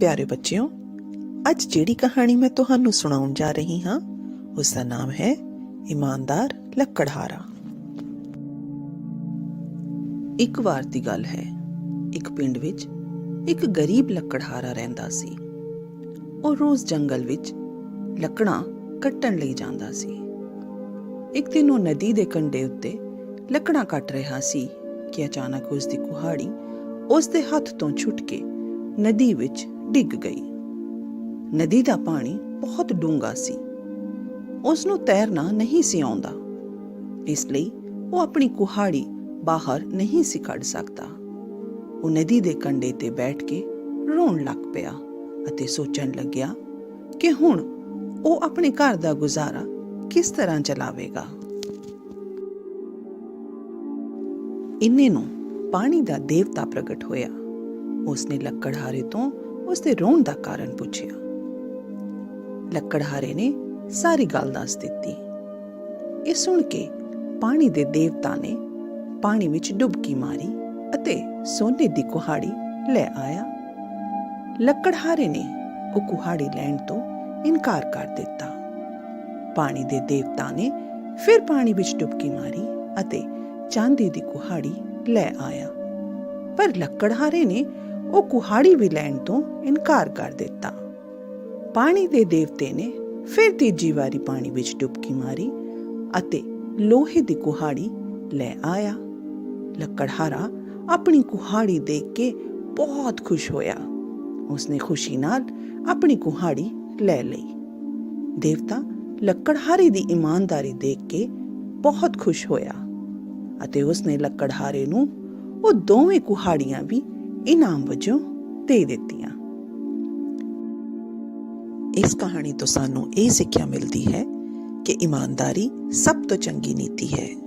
ਪਿਆਰੇ ਬੱਚਿਓ, ਅੱਜ ਜਿਹੜੀ ਕਹਾਣੀ ਮੈਂ ਤੁਹਾਨੂੰ ਸੁਣਾਉਣ ਜਾ ਰਹੀ ਹਾਂ ਉਸ ਦਾ ਨਾਮ ਹੈ ਇਮਾਨਦਾਰ ਲੱਕੜਹਾਰਾ। ਇੱਕ ਵਾਰ ਦੀ ਗੱਲ ਹੈ, ਇੱਕ ਪਿੰਡ ਵਿੱਚ ਇੱਕ ਗਰੀਬ ਲੱਕੜਹਾਰਾ ਰਹਿੰਦਾ ਸੀ। ਉਹ ਰੋਜ਼ ਜੰਗਲ ਵਿੱਚ ਲੱਕੜਾਂ ਕੱਟਣ ਲਈ ਜਾਂਦਾ ਸੀ। ਇੱਕ ਦਿਨ ਉਹ ਨਦੀ ਦੇ ਕੰਢੇ ਉੱਤੇ ਲੱਕੜਾਂ ਕੱਟ ਰਿਹਾ ਸੀ ਕਿ ਅਚਾਨਕ ਉਸ ਦੀ ਕੁਹਾੜੀ ਉਸ ਦੇ ਹੱਥ ਤੋਂ ਛੁੱਟ ਕੇ ਨਦੀ ਵਿੱਚ ਡਿੱਗ ਗਈ। ਨਦੀ ਦਾ ਪਾਣੀ ਬਹੁਤ ਡੂੰਘਾ ਸੀ। ਉਸ ਨੂੰ ਤੈਰਨਾ ਨਹੀਂ ਸੀ ਆਉਂਦਾ। ਇਸ ਲਈ ਉਹ ਆਪਣੀ ਕੁਹਾੜੀ ਬਾਹਰ ਨਹੀਂ ਸੀ ਕੱਢ ਸਕਦਾ। ਉਹ ਨਦੀ ਦੇ ਕੰਢੇ ਤੇ ਬੈਠ ਕੇ ਰੋਣ ਲੱਗ ਪਿਆ ਅਤੇ ਸੋਚਣ ਲੱਗਿਆ ਕਿ ਹੁਣ ਉਹ ਆਪਣੇ ਘਰ ਦਾ ਗੁਜ਼ਾਰਾ ਕਿਸ ਤਰ੍ਹਾਂ ਚਲਾਵੇਗਾ। ਇੰਨੇ ਨੂੰ ਪਾਣੀ ਦਾ ਦੇਵਤਾ ਪ੍ਰਗਟ ਹੋਇਆ। ਉਸਨੇ ਲੱਕੜਹਾਰੇ ਤੋਂ ਉਸਦੇ ਰੋਣ ਦਾ ਕਾਰਨ ਪੁੱਛਿਆ। ਲੱਕੜਹਾਰੇ ਨੇ ਸਾਰੀ ਗੱਲ ਦੱਸ ਦਿੱਤੀ। ਇਹ ਸੁਣ ਕੇ ਪਾਣੀ ਦੇ ਦੇਵਤਾ ਨੇ ਪਾਣੀ ਵਿੱਚ ਡੁਬਕੀ ਮਾਰੀ ਅਤੇ ਸੋਨੇ ਦੀ ਕੁਹਾੜੀ ਲੈ ਆਇਆ। ਲੱਕੜਹਾਰੇ ਨੇ ਉਹ ਕੁਹਾੜੀ ਲੈਣ ਤੋਂ ਇਨਕਾਰ ਕਰ ਦਿੱਤਾ। ਪਾਣੀ ਦੇ ਦੇਵਤਾ ਨੇ ਫਿਰ ਪਾਣੀ ਵਿੱਚ ਡੁਬਕੀ ਮਾਰੀ ਅਤੇ ਚਾਂਦੀ ਦੀ ਕੁਹਾੜੀ ਲੈ ਆਇਆ। ਪਰ ਲੱਕੜਹਾਰੇ ਨੇ ਉਹ ਕੁਹਾੜੀ ਵੀ ਲੈਣ ਤੋਂ ਇਨਕਾਰ ਕਰ ਦਿੱਤਾ। ਪਾਣੀ ਦੇ ਦੇਵਤੇ ਨੇ ਫਿਰ ਤੀਜੀ ਵਾਰੀ ਪਾਣੀ ਵਿੱਚ ਡੁਬਕੀ ਮਾਰੀ ਅਤੇ ਲੋਹੇ ਦੀ ਕੁਹਾੜੀ ਲੈ ਆਇਆ। ਲੱਕੜਹਾਰਾ ਆਪਣੀ ਕੁਹਾੜੀ ਦੇਖ ਕੇ ਬਹੁਤ ਖੁਸ਼ ਹੋਇਆ। ਉਸਨੇ ਖੁਸ਼ੀ ਨਾਲ ਆਪਣੀ ਕੁਹਾੜੀ ਲੈ ਲਈ। ਦੇਵਤਾ ਲੱਕੜਹਾਰੇ ਦੀ ਇਮਾਨਦਾਰੀ ਦੇਖ ਕੇ ਬਹੁਤ ਖੁਸ਼ ਹੋਇਆ ਅਤੇ ਉਸਨੇ ਲੱਕੜਹਾਰੇ ਨੂੰ ਉਹ ਦੋਵੇਂ ਕੁਹਾੜੀਆਂ ਵੀ ਇਨਾਮ ਵਜੋਂ ਦੇ ਦਿੱਤੀਆਂ। ਇਸ ਕਹਾਣੀ ਤੋਂ ਸਾਨੂੰ ਇਹ ਸਿੱਖਿਆ ਮਿਲਦੀ ਹੈ ਕਿ ਇਮਾਨਦਾਰੀ ਸਭ ਤੋਂ ਚੰਗੀ ਨੀਤੀ ਹੈ।